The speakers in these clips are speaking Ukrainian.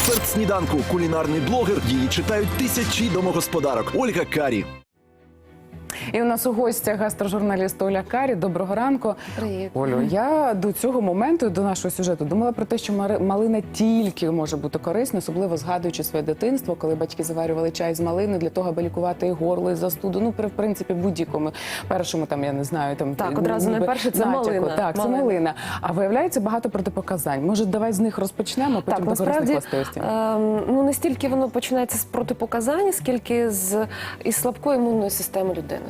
Експерт сніданку, кулінарний блогер. Її читають тисячі домогосподарок. Ольга Карі. І у нас у гостях гастрожурналіст Оля Карі. Доброго ранку. Привіт. Олю, я до цього моменту, до нашого сюжету, думала про те, що малина тільки може бути корисна, особливо згадуючи своє дитинство, коли батьки заварювали чай з малини для того, аби лікувати і горло, і застуду. Ну, при- в принципі, будь-якому першому там я не знаю, там Так, одразу ніби найперше це малина. Так, це Малина. малина. А виявляється багато протипоказань. Може, давай з них розпочнемо, потім до корисних властивостей. ем, ну не стільки воно починається з протипоказань, скільки з із слабкої імунної системи людини.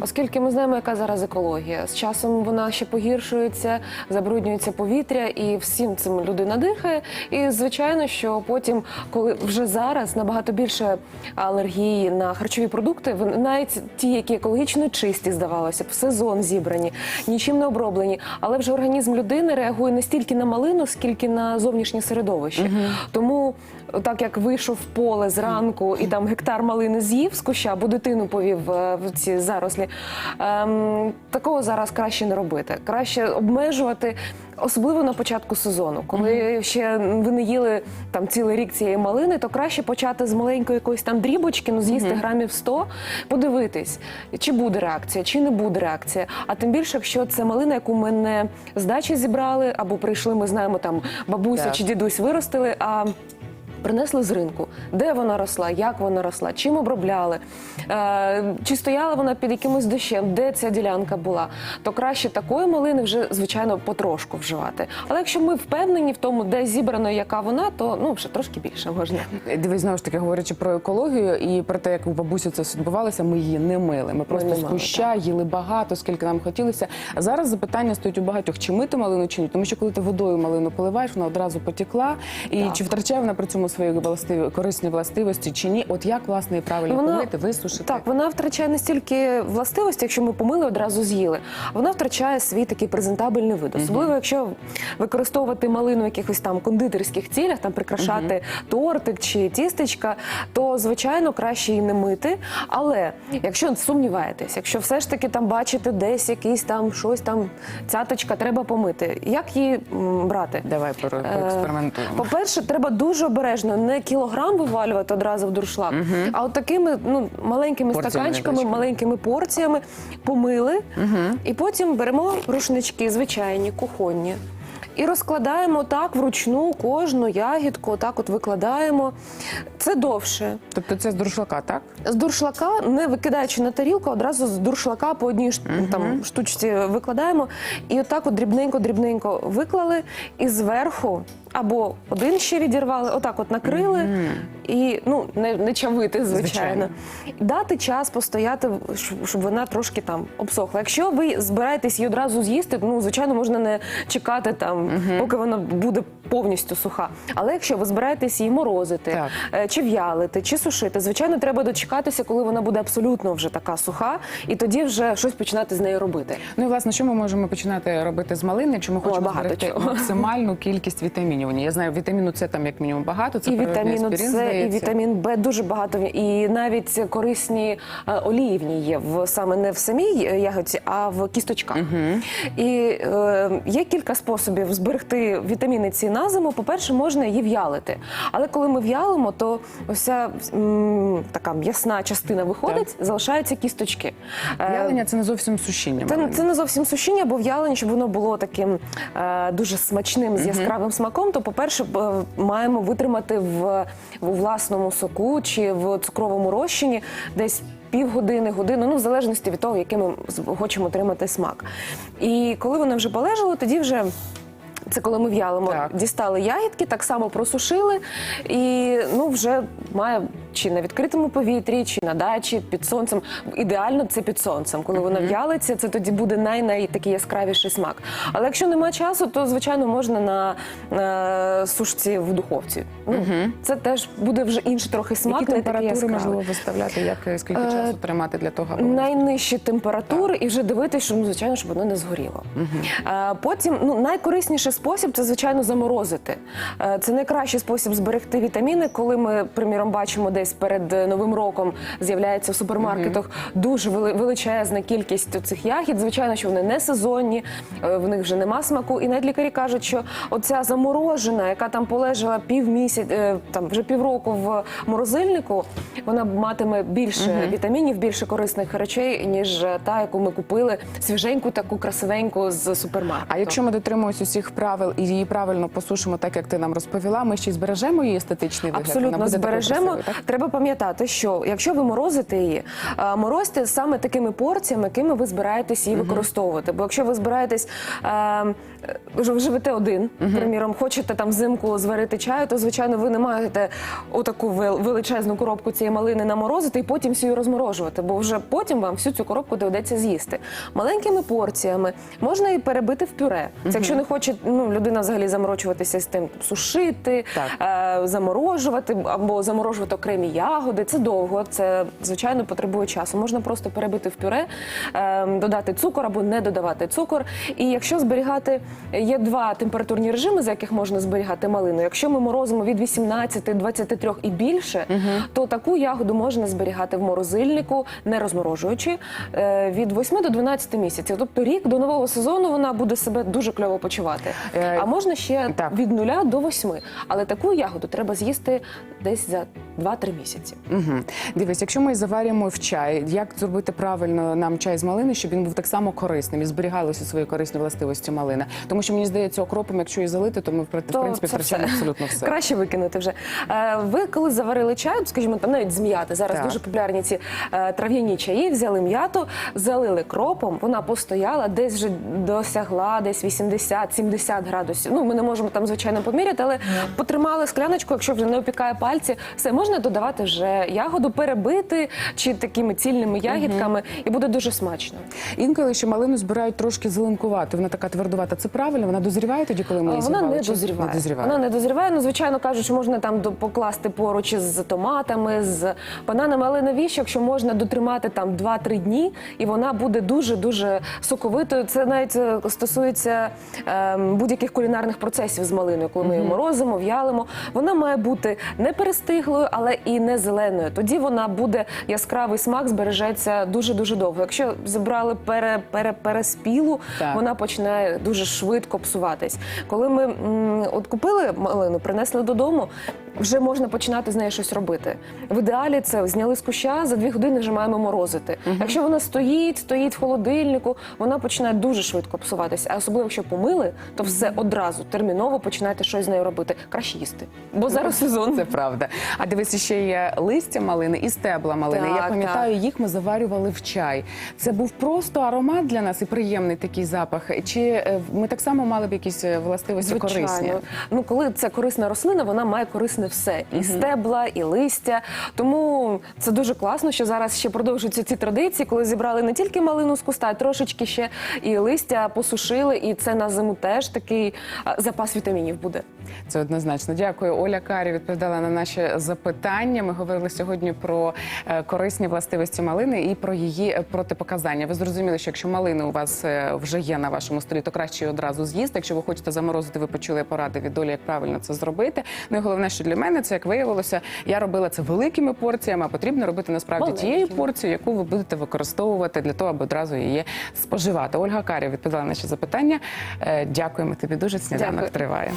Оскільки ми знаємо, яка зараз екологія. З часом вона ще погіршується, забруднюється повітря, і всім цим людина дихає. І звичайно, що потім, коли вже зараз набагато більше алергії на харчові продукти, навіть ті, які екологічно чисті, здавалося б, в сезон зібрані, нічим не оброблені, але вже організм людини реагує не стільки на малину, скільки на зовнішнє середовище. Тому, так як вийшов в поле зранку і там гектар малини з'їв з куща, або дитину повів е, в ці зарослі, ем, такого зараз краще не робити. Краще обмежувати. Особливо на початку сезону, коли ще ви не їли там цілий рік цієї малини, то краще почати з маленької якоїсь там дрібочки, ну з'їсти грамів 100, подивитись, чи буде реакція, чи не буде реакція. А тим більше, якщо це малина, яку ми не з дачі зібрали, або прийшли, ми знаємо, там бабуся Так. чи дідусь виростили. а Принесли з ринку, де вона росла, як вона росла, чим обробляли, е, чи стояла вона під якимось дощем, де ця ділянка була, то краще такої малини вже звичайно потрошку вживати. Але якщо ми впевнені в тому, де зібрано, яка вона, то ну вже трошки більше можна. Дивись, знову ж таки, говорячи про екологію і про те, як у бабусі це відбувалося, ми її не мили. Ми просто з куща їли багато, скільки нам хотілося. А зараз запитання стоїть у багатьох, чи мити малину, чи ні. Тому що коли ти водою малину поливаєш, вона одразу потекла. І Так. чи втрачає вона при цьому свої властиві, корисні властивості, чи ні? От як власне і правильно Вона- помити, висушити? Так, вона втрачає не стільки властивості, якщо ми помили, одразу з'їли. Вона втрачає свій такий презентабельний вид. Особливо, якщо використовувати малину в якихось там кондитерських цілях, там прикрашати тортик чи тістечка, то звичайно краще її не мити. Але якщо сумніваєтесь, якщо все ж таки там бачите десь якийсь там щось там цяточка, треба помити. Як її брати? Давай про- поекспериментуємо. По-перше, треба дуже обережно не кілограм вивалювати одразу в дуршлаг, а от такими ну, маленькими Порціями стаканчиками, невеличкими. маленькими порціями помили, і потім беремо рушнички звичайні, кухонні. І розкладаємо так вручну кожну ягідку, так от викладаємо. Це довше. Тобто це з друшлака, так? З дуршлака, не викидаючи на тарілку, одразу з дуршлака по одній ш- там штучці викладаємо. І отак от дрібненько-дрібненько виклали, і зверху або один ще відірвали, отак от накрили, і ну не, не чавити, звичайно. Звичайно. Дати час постояти, щоб, вона трошки там обсохла. Якщо ви збираєтесь її одразу з'їсти, ну звичайно можна не чекати там, поки вона буде повністю суха. Але якщо ви збираєтесь її морозити, Так. е, чи в'ялити, чи сушити. Звичайно, треба дочекатися, коли вона буде абсолютно вже така суха, і тоді вже щось починати з нею робити. Ну і власне, що ми можемо починати робити з малини? Чи ми хочемо зберегти чого. максимальну кількість вітамінів? Я знаю, вітаміну С там як мінімум багато. Це і вітаміну С, і вітамін Б дуже багато. І навіть корисні е, олії в ній є в саме не в самій е, ягодці, а в кісточках. І е, є кілька способів зберегти вітаміни ці на зиму. По-перше, можна її в'ялити. Але коли ми в'ялимо, то м, така м'ясна частина виходить, залишаються кісточки. Е, В'ялення це не зовсім сушіння. Це, це не зовсім сушіння, бо в'ялення, щоб воно було таким е, дуже смачним з яскравим смаком. То, по-перше, б, е, маємо витримати в, в власному соку чи в цукровому розчині десь. Півгодини, годину, ну в залежності від того, який ми з- хочемо отримати смак. І коли воно вже полежало, тоді вже це коли ми в'ялимо, Так. дістали ягідки, так само просушили, і ну вже має чи на відкритому повітрі, чи на дачі під сонцем. Ідеально це під сонцем. Коли воно в'ялиться, це тоді буде най-най такий яскравіший смак. Але якщо немає часу, то звичайно можна на, на сушці в духовці. Ну це теж буде вже інший трохи смак, Які не такий температури яскравий. можливо виставляти? Як е, скільки Е, часу тримати для того, аби Найнижчі температури і вже дивитися, що ну, звичайно, щоб воно не згоріло. А, потім ну, найкорисніший спосіб це звичайно заморозити. Е, Це найкращий спосіб зберегти вітаміни, коли ми, приміром, бачимо десь перед е, новим роком з'являється в супермаркетах дуже величезна кількість цих ягід. Звичайно, що вони не сезонні, е, в них вже нема смаку. І навіть лікарі кажуть, що оця заморожена, яка там полежала півмісяця, там вже півроку в морозильнику, вона матиме більше вітамінів, більше корисних речей, ніж та, яку ми купили свіженьку, таку красивеньку з супермаркету. А якщо ми дотримуємося усіх правил і її правильно посушимо, так як ти нам розповіла, ми ще й збережемо її естетичний вигляд. Абсолютно збережемо. Красивий, так? Треба пам'ятати, що якщо ви морозите її, е, морозьте саме такими порціями, якими ви збираєтесь її використовувати. Бо якщо ви збираєтесь е, ви живете один, приміром, хочете там взимку зварити чаю, то звичайно ви не маєте отаку вел- величезну коробку цієї малини наморозити і потім всю її розморожувати, бо вже потім вам всю цю коробку доведеться з'їсти. Маленькими порціями можна і перебити в пюре. Це якщо не хоче ну, людина взагалі заморочуватися з тим, сушити, е, заморожувати або заморожувати окремі ягоди. Це довго, це звичайно потребує часу. Можна просто перебити в пюре, е, додати цукор або не додавати цукор. І якщо зберігати, є два температурні режими, за яких можна зберігати малину. Якщо ми морозимо від 18, 23 і більше, то таку ягоду можна зберігати в морозильнику, не розморожуючи, е, від 8 до 12 місяців. Тобто рік до нового сезону вона буде себе дуже кльово почувати. Е, А можна ще так. від нуля до восьми. Але таку ягоду треба з'їсти десь за 2-3 місяці. Угу. Дивись, якщо ми заварюємо в чай, як зробити правильно нам чай з малини, щоб він був так само корисним і зберігалися свої корисні властивості малина? Тому що мені здається, окропом, якщо її залити, то ми в принципі втрачаємо абсолютно все. Краще викинути вже. Е, Ви коли заварили чай, скажімо, там навіть з м'яти. Зараз Так. дуже популярні ці е, трав'яні чаї. Взяли м'яту, залили кропом. Вона постояла, десь вже досягла десь 80-70 градусів. Ну ми не можемо там звичайно поміряти, але потримали скляночку, якщо вже не опікає пальці, все можна додавати вже ягоду, перебити чи такими цільними ягідками, і буде дуже смачно. Інколи ще малину збирають трошки зеленкувати. Вона така твердувата. Це правильно? Вона дозріває тоді, коли ми її Вона зірвали? не Чи дозріває. Не дозріває. Вона не дозріває. Ну, звичайно, кажуть, що можна там до- покласти поруч з томатами, з бананами, але навіщо, якщо можна дотримати там 2-3 дні, і вона буде дуже-дуже соковитою. Це навіть е, стосується ем, будь-яких кулінарних процесів з малиною, коли ми її морозимо, в'ялимо. Вона має бути не перестиглою, але і не зеленою. Тоді вона буде яскравий смак, збережеться дуже-дуже довго. Якщо забрали пере, пере, переспілу, Так. вона починає дуже швидко псуватись. Коли ми м, от купили малину, принесли додому, вже можна починати з нею щось робити. В ідеалі це зняли з куща, за дві години вже маємо морозити. Якщо вона стоїть, стоїть в холодильнику, вона починає дуже швидко псуватися. А особливо, якщо помили, то все одразу терміново починайте щось з нею робити. Краще їсти. Бо зараз сезон. Це правда. А дивися, ще є листя малини і стебла малини. Я Так, пам'ятаю, їх ми заварювали в чай. Це був просто аромат для нас і приємний такий запах. Чи е, ми так само мали б якісь е, властивості корисні? Ну, коли це корисна рослина, вона має корисне все: і стебла, і листя. Тому це дуже класно, що зараз ще продовжуються ці традиції, коли зібрали не тільки малину з куста, а трошечки ще і листя посушили, і це на зиму теж такий запас вітамінів буде. Це однозначно. Дякую. Оля Карі відповідала на наші запитання. Ми говорили сьогодні про е, корисні властивості малини і про її е, протипоказання. Ви зрозуміли, що якщо малина у вас е, вже є на вашому столі, то краще її одразу з'їсти. Якщо ви хочете заморозити, ви почули поради від Олі, як правильно це зробити. Ну і головне, що для мене це як виявилося, я робила це великими порціями, а потрібно робити насправді Маленькими. тією порцією, яку ви будете використовувати для того, аби одразу її споживати. Ольга Карі відповіла на наші запитання. Е, Дякуємо тобі дуже. Сніданок Дякую. триває.